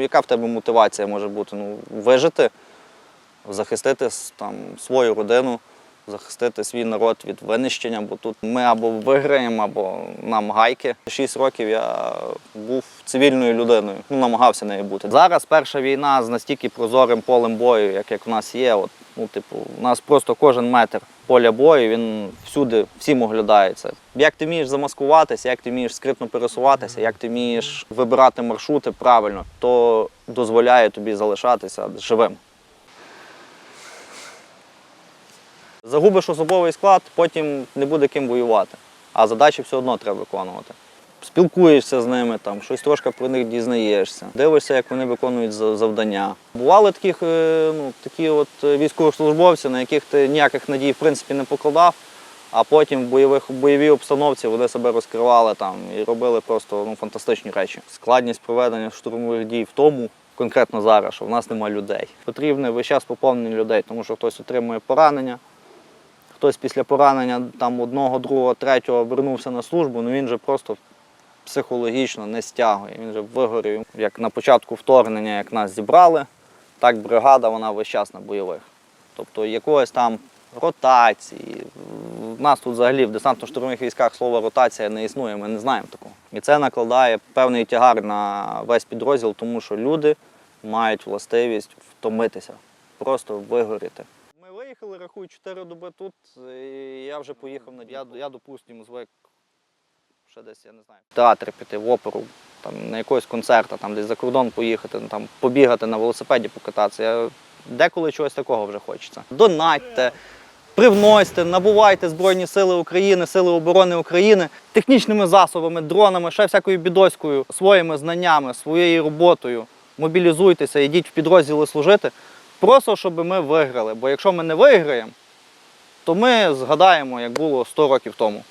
Яка в тебе мотивація може бути? Ну, вижити, захистити там, свою родину, захистити свій народ від винищення, бо тут ми або виграємо, або нам гайки. Шість років я був цивільною людиною, ну, намагався нею бути. Зараз перша війна з настільки прозорим полем бою, як, як у нас є. От, ну, типу, у нас просто кожен метр поля бою, він всюди, всім оглядається. Як ти вмієш замаскуватися, як ти вмієш скритно пересуватися, як ти вмієш вибирати маршрути правильно, то дозволяє тобі залишатися живим. Загубиш особовий склад, потім не буде ким воювати. А задачі все одно треба виконувати. Спілкуєшся з ними, там, щось трошки про них дізнаєшся, дивишся, як вони виконують завдання. Бували таких, е, ну, такі от е, військовослужбовці, на яких ти ніяких надій в принципі не покладав, а потім в бойових, бойовій обстановці вони себе розкривали там, і робили просто ну, фантастичні речі. Складність проведення штурмових дій в тому, конкретно зараз, що в нас немає людей. Потрібне весь час поповнення людей, тому що хтось отримує поранення, хтось після поранення там одного, другого, третього вернувся на службу, ну він вже просто психологічно не стягує. Він вже вигорів. Як на початку вторгнення, як нас зібрали, так бригада вона весь час на бойових. Тобто якогось там ротації. У нас тут взагалі в десантно-штурмових військах слово ротація не існує, ми не знаємо такого. І це накладає певний тягар на весь підрозділ, тому що люди мають властивість втомитися, просто вигоріти. Ми рахую, 4 доби тут, і я вже поїхав на я, я допустимо, звик ще десь, я не знаю, в театр піти, в оперу, там, на якогось концерт, там десь за кордон поїхати, ну, там, побігати на велосипеді, покататися. Я, деколи чогось такого вже хочеться. Донатьте, привносьте, набувайте Збройні Сили України, Сили оборони України технічними засобами, дронами, ще всякою бідоською, своїми знаннями, своєю роботою. Мобілізуйтеся, йдіть в підрозділи служити. Просто щоб ми виграли. Бо якщо ми не виграємо, то ми згадаємо, як було 100 років тому.